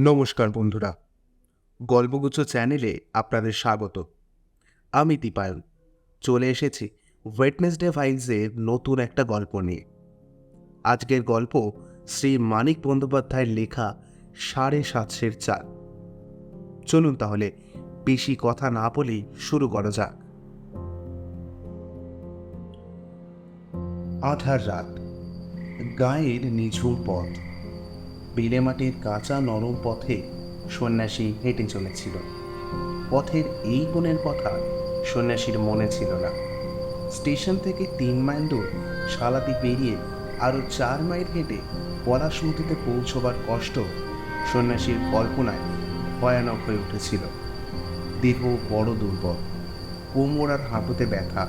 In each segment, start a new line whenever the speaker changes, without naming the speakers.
নমস্কার বন্ধুরা। গল্পগুচ্ছ চ্যানেলে আপনাদের স্বাগত। আমি দীপায়ন। চলে এসেছি ওয়েটনেসডে ফাইলসের নতুন একটা গল্প নিয়ে। আজকের গল্প শ্রী মানিক বন্দ্যোপাধ্যায়ের লেখা সাড়ে সাতশের চাল চলুন তাহলে বেশি কথা না বলেই শুরু করা যাক। আধার রাত। গায়ের নিঝুম পথ। বেলেমাটির কাঁচা নরম পথে সন্ন্যাসী হেঁটে চলেছিল। পথের এই কোণের কথা সন্ন্যাসীর মনে ছিল না। স্টেশন থেকে তিন মাইল দূর শালাতি পেরিয়ে আরও চার মাইল হেঁটে পলাশমতিতে পৌঁছবার কষ্ট সন্ন্যাসীর কল্পনায় ভয়ানক হয়ে উঠেছিল। দেহ বড় দুর্বল, কোমর আর হাঁটুতে ব্যথা।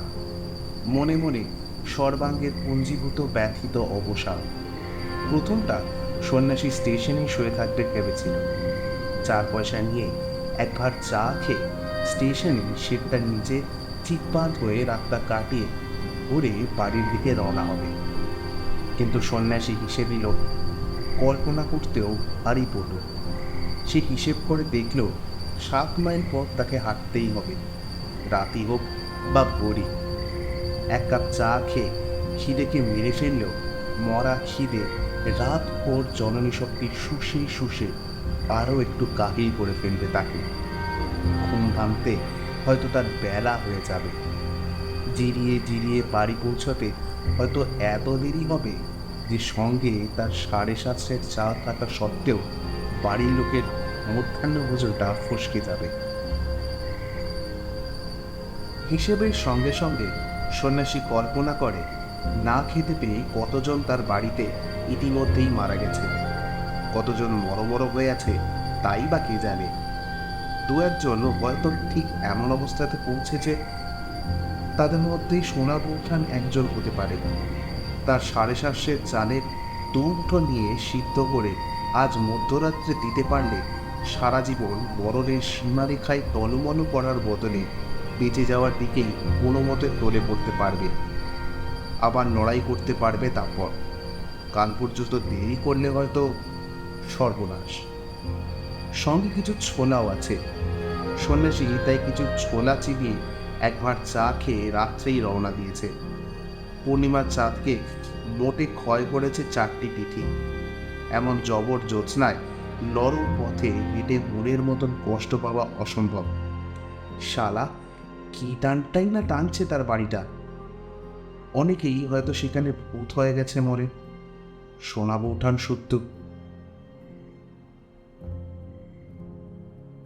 মনে মনে সর্বাঙ্গের পুঞ্জীভূত ব্যথিত অবসাদ প্রথমটা সন্ন্যাসী স্টেশনেই শুয়ে থাকবে ভেবেছিল। চার পয়সা নিয়ে একবার চা খেয়ে স্টেশনে সেটটা নিচে চিৎপাত হয়ে রাতটা কাটিয়ে ঘুরে বাড়ির দিকে রওনা হবে। কিন্তু সন্ন্যাসী হিসেবে লোক কল্পনা করতেও ভারী পড়ল। সে হিসেব করে দেখল, সাত মাইল পথ তাকে হাঁটতেই হবে, রাতি হোক বা ভোরই। এক কাপ চা খেয়ে খিদেকে মেরে ফেললেও মরা খিদে রাত ভোর জননী শক্তি শুষে শুষে আরও একটু কাহিল করে ফেলবে তাকে। ঘুম ভাঙতে হয়তো তার বেলা হয়ে যাবে। জিরিয়ে জিরিয়ে বাড়ি পৌঁছাতে হয়তো এত দেরি হবে যে সঙ্গে তার সাড়ে সাতশের চা থাকা সত্ত্বেও বাড়ির লোকের মধ্যাহ্ন ভোজনটা ফসকে যাবে। হিসেবের সঙ্গে সঙ্গে সন্ন্যাসী কল্পনা করে, না খেতে পেয়ে কতজন তার বাড়িতে ইতিমধ্যেই মারা গেছে। কতজন মরমর হয়ে আছে, তাই বা কে জানে? দু একজন হয়তো ঠিক এমন অবস্থাতে পৌঁছেছে, তাদের মধ্যেই সোনা বৌঠান একজন হতে পারে। তার সাড়ে সাতশের চালের দু মুঠো নিয়ে সিদ্ধ করে আজ মধ্যরাত্রে দিতে পারলে সারা জীবন মরণের সীমারেখায় টলমল করার বদলে বেঁচে যাওয়ার দিকেই কোনো মতে টলে পড়তে পারবে। আবার লড়াই করতে পারবে তারপর। কাল পর্যন্ত দেরি করলে হয়তো সর্বনাশ। সঙ্গে কিছু ছোলাও আছে। সন্ন্যাসী তাই কিছু ছোলা চিবিয়ে একবার চা খেয়ে রাত্রেই রওনা দিয়েছে। পূর্ণিমার চাঁদকে মোটে ক্ষয় করেছে চারটি তিথি। এমন জবর জ্যোৎস্নায় নরম পথে হেঁটে মনের মতন কষ্ট পাওয়া অসম্ভব। শালা, কি টানটাই না টানছে তার বাড়িটা? অনেকেই হয়তো সেখানে ভূত হয়ে গেছে মরে। শোনাবো উঠান সত্য।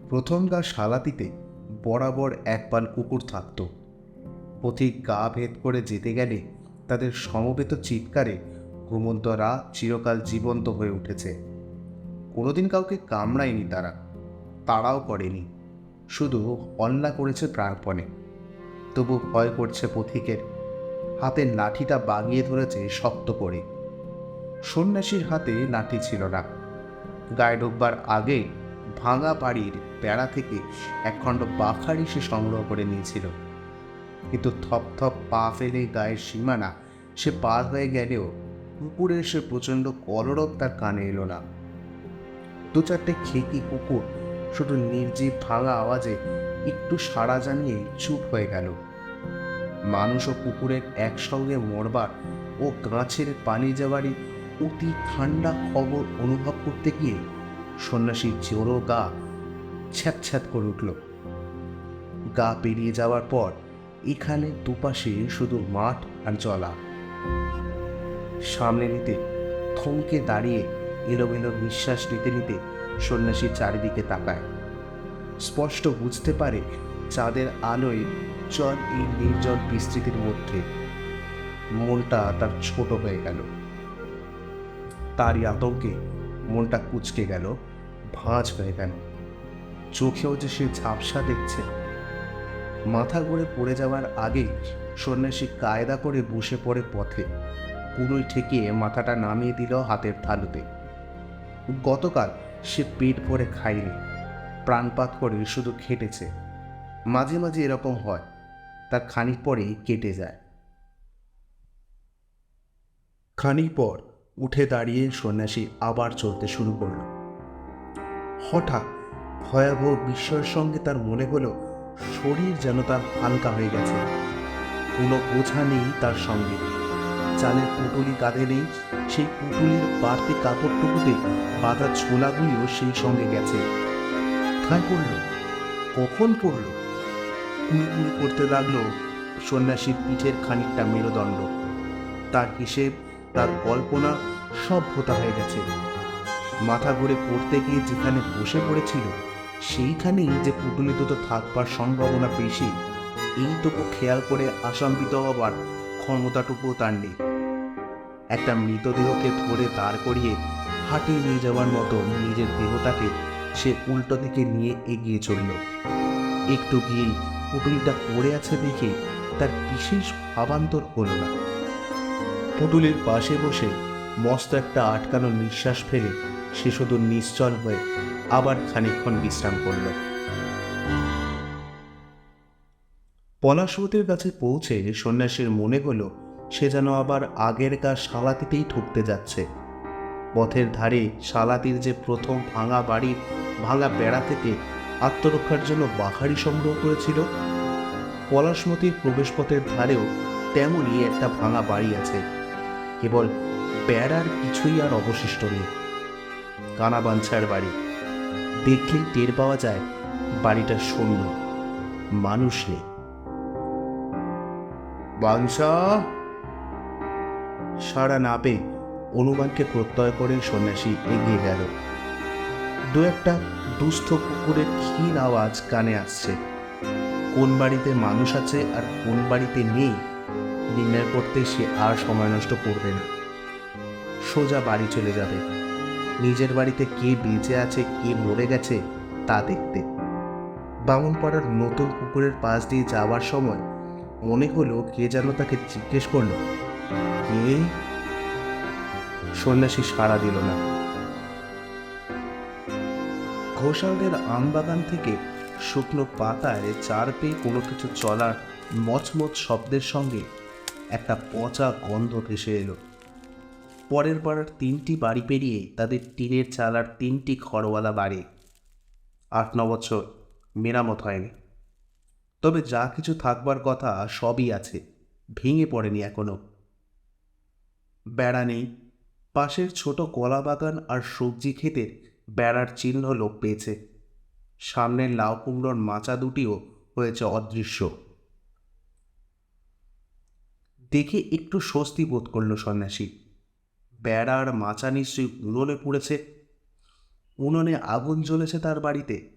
প্রথম গা সালাতিতে বরাবর এক পাল কুকুর থাকত। পথিক গা ভেদ করে যেতে গেলে তাদের সমবেত চিৎকারে ঘুমন্ত রাত চিরকাল জীবন্ত হয়ে উঠেছে। কোনোদিন কাউকে কামড়ায়নি তারা তারাও করেনি, শুধু অন্না করেছে প্রাণপণে। তবু ভয় করছে পথিকের, হাতের লাঠিটা বাগিয়ে ধরেছে শক্ত করে। সন্ন্যাসীর হাতে লাঠি ছিল না। গায়ে ঢুকবার আগে ভাঙা বাড়ির বেড়া থেকে একখণ্ড বাখারি সে সংগ্রহ করে নিয়েছিল। কিন্তু থপ থপ পা ফেলে গায়ের সীমানা সে পার হয়ে গেলেও কুকুরের সে প্রচণ্ড কলরব তার কানে এলো না। দু চারটে খেকি কুকুর শুধু নির্জীব ভাঙা আওয়াজে একটু সাড়া জানিয়ে চুপ হয়ে গেল। মানুষ ও কুকুরের একসঙ্গে মরবার ও গাছের পানি যাওয়ারই অতি ঠান্ডা খবর অনুভব করতে গিয়ে সন্ন্যাসীর জোরো গা ছ্যাঁত করে উঠল। গা পেরিয়ে যাওয়ার পর এখানে দুপাশে শুধু মাঠ আর জলা। সামনে নিতে থমকে দাঁড়িয়ে এলোমেলো নিঃশ্বাস নিতে নিতে সন্ন্যাসী চারিদিকে তাকায়। স্পষ্ট বুঝতে পারে চাঁদের আলোয় চল এই নির্জন বিস্তৃতির মধ্যে। মনটা তার ছোট হয়ে গেল। তারই আতঙ্কে মনটা কুচকে গেল, ভাঁজ হয়ে গেল। চোখেও যে সে ঝাপসা দেখছে। মাথা ঘুরে পড়ে যাওয়ার আগে সন্ন্যাসী কায়দা করে বসে পড়ে পথে। পুরোই ঠেকিয়ে মাথাটা নামিয়ে দিল হাতের থালুতে। গতকাল সে পেট ভরে খায়নি। প্রাণপাত করে শুধু খেটেছে। মাঝে মাঝে এরকম হয়, তার খানিক পরেই কেটে যায়। খানিক পর উঠে দাঁড়িয়ে সন্ন্যাসী আবার চলতে শুরু করল। হঠাৎ ভয়াবহ বিস্ময়ের সঙ্গে তার মনে হলো, শরীর যেন তার হালকা হয়ে গেছে। কোনো বোঝা নেই তার সঙ্গে। চালের পুটুলি কাঁধে নেই, সেই পুটুলির বাড়তি কাপড়টুকুতে বাঁধা ছোলাগুলিও সেই সঙ্গে গেছে। কোথায় পড়ল? কখন পড়ল? কুড়ি করতে লাগল সন্ন্যাসীর পিঠের খানিকটা মেরুদণ্ড। তার হিসেব তার কল্পনা সব ভোতা হয়ে গেছে। মাথা ঘুরে পড়তে গিয়ে যেখানে বসে পড়েছিল, সেইখানেই যে পুটুলি দুটো থাকবার সম্ভাবনা বেশি এইটুকু খেয়াল করে আশঙ্কিত হবার ক্ষমতাটুকুও তার নেই। একটা মৃতদেহকে ধরে দাঁড় করিয়ে হাঁটিয়ে নিয়ে যাওয়ার মতো নিজের দেহটাকে সে উল্টো দিকে নিয়ে এগিয়ে চলল। একটু গিয়েই পুটুলিটা পড়ে আছে দেখে তার বিশেষ ভাবান্তর হলো না। পুটুলির পাশে বসে মস্ত একটা আটকানো নিঃশ্বাস ফেলে সে শুধু নিশ্চল হয়ে আবার খানিকক্ষণ বিশ্রাম করল। পলাশবতীর কাছে পৌঁছে সন্ন্যাসীর মনে হলো, সে যেন আবার আগের কাজ সালাতিতেই ঠুকতে যাচ্ছে। পথের ধারে সালাতির যে প্রথম ভাঙা বাড়ির ভাঙা বেড়া থেকে আত্মরক্ষার জন্য বাহারি সংগ্রহ করেছিল, পলাশমতির প্রবেশপথের ধারেও তেমনই একটা ভাঙা বাড়ি আছে। কেবল বেড়ার কিছুই আর অবশিষ্ট নেই। কানাবাঞ্ছার বাড়ি। দেখলেই টের পাওয়া যায়, বাড়িটা শূন্য। মানুষ নেই। সারা না পেয়ে অনুমানকে প্রত্যয় করে সন্ন্যাসী এগিয়ে গেল। দু একটা দুস্থ কুকুরের ক্ষীণ আওয়াজ কানে আসছে। কোন বাড়িতে মানুষ আছে আর কোন বাড়িতে নেই? নির্ণয় করতে সে আর সময় নষ্ট করবে না। সোজা বাড়ি চলে যাবে। নিজের বাড়িতে কে বেঁচে আছে, কে মরে গেছে, তা দেখতে। বামুনপাড়ার নতুন পুকুরের পাশ দিয়ে যাওয়ার সময় মনে হলো কে যেন তাকে জিজ্ঞেস করল, কে? সন্ন্যাসী সাড়া দিল না। ঘোষালদের আমবাগান থেকে শুকনো পাতায় চার পেয়ে কোনো কিছু চলার মচমচ শব্দের সঙ্গে একটা পচা গন্ধ ভেসে এলো। পরের পাড়ার তিনটি বাড়ি পেরিয়ে তাদের টিনের চালার তিনটি খড়ওয়ালা বাড়ি। আট, ন বছর, মেরামত হয়নি। তবে যা কিছু থাকবার কথা সবই আছে, ভেঙে পড়েনি এখনও। বেড়া নেই। পাশের ছোট কলা বাগান আর সবজি ক্ষেতের বেড়ার চিহ্ন লোপ পেয়েছে। সামনের লাউ কুমড়োর মাচা দুটিও হয়েছে অদৃশ্য। দেখে একটু স্বস্তি বোধ করল সন্ন্যাসী। বেড়ার মাচা নিশ্চয়ই উনুনে পুড়েছে। উনুনে আগুন জ্বলেছে তার বাড়িতে।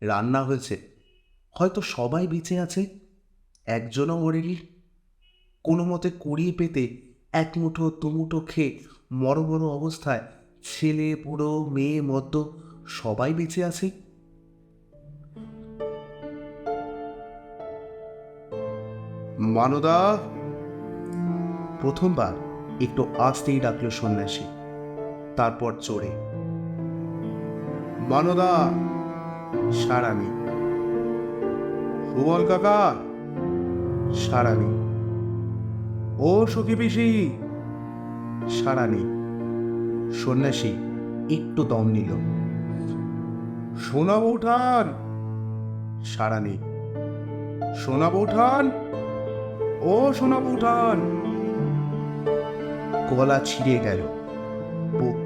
রান্না হয়েছে। হয়তো সবাই বেঁচে আছে। একজনও মরেনি। কোনো মতে কুড়িয়ে পেতে এক মুঠো দুমুঠো খেয়ে মর অবস্থায় ছেলে, বুড়ো, মেয়ে, মদ্য সবাই বেঁচে আছে। মানদা প্রথমবার একটু আস্তেই ডাকলো সন্ন্যাসী। তারপর চড়ে। মানদা সারা সুবল কাকা, সারা ও সখী পিসি, সারা সন্ন্যাসী একটু দম নিল। সোনা বৌঠান, সারা নেই। সোনা বৌঠান, ও সোনা বৌঠান। গলা ছিঁড়ে গেল, বুক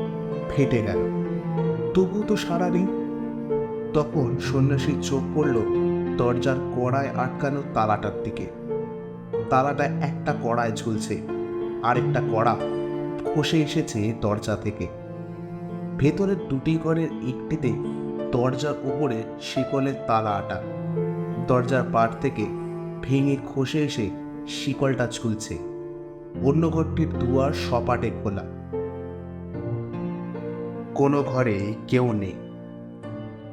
ফেটে গেল। তবু তো সারা নেই তখন সন্ন্যাসীর চোখ পড়ল দরজার কড়ায় আটকানো তালাটার দিকে। তালাটা একটা কড়ায় ঝুলছে, আরেকটা কড়া খসে এসেছে দরজা থেকে। ভেতরের দুটি ঘরের একটিতে দরজার উপরে শিকলের তালা আটা। দরজার পাট থেকে ভেঙে খসে এসে শিকলটা ঝুলছে। অন্য ঘরটির দুয়ার সপাটে খোলা। কোনো ঘরে কেউ নেই।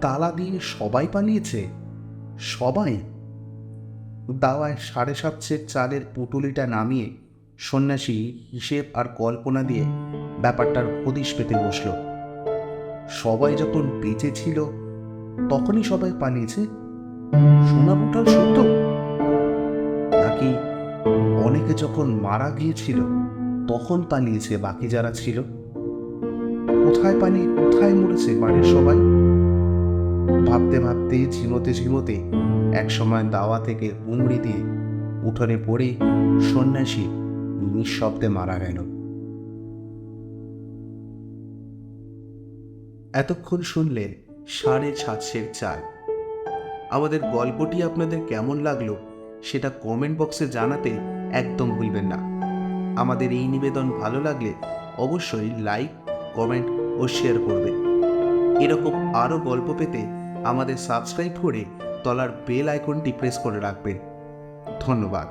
তালা দিয়ে সবাই পালিয়েছে? সবাই? দাওয়ায় সাড়ে সাতশের চালের পুটুলিটা নামিয়ে সন্ন্যাসী হিসেব আর কল্পনা দিয়ে ব্যাপারটার হদিশ পেতে বসল। সবাই যখন বেঁচে ছিল, তখনই সবাই পালিয়েছে? সোনা পুটাল সত্য? অনেকে যখন মারা গিয়েছিল, তখন পালিয়েছে বাকি যারা ছিল, কোথায় পালিয়ে কোথায় মরেছে বাড়ির সবাই? ভাবতে ভাবতে, ঝিমোতে ঝিমোতে একসময় দাওয়া থেকে উমড়ি দিয়ে উঠোনে পড়ে সন্ন্যাসী নিঃশব্দে মারা গেল। এতক্ষণ শুনলে সাড়ে সাতশের চাল। আমাদের গল্পটি আপনাদের কেমন লাগল, সেটা কমেন্ট বক্সে জানাতে একদম ভুলবেন না। আমাদের এই নিবেদন ভালো লাগলে অবশ্যই লাইক, কমেন্ট ও শেয়ার করবে এরকম আরও গল্প পেতে আমাদের সাবস্ক্রাইব করে তলার বেল আইকনটি প্রেস করে রাখবেন। ধন্যবাদ।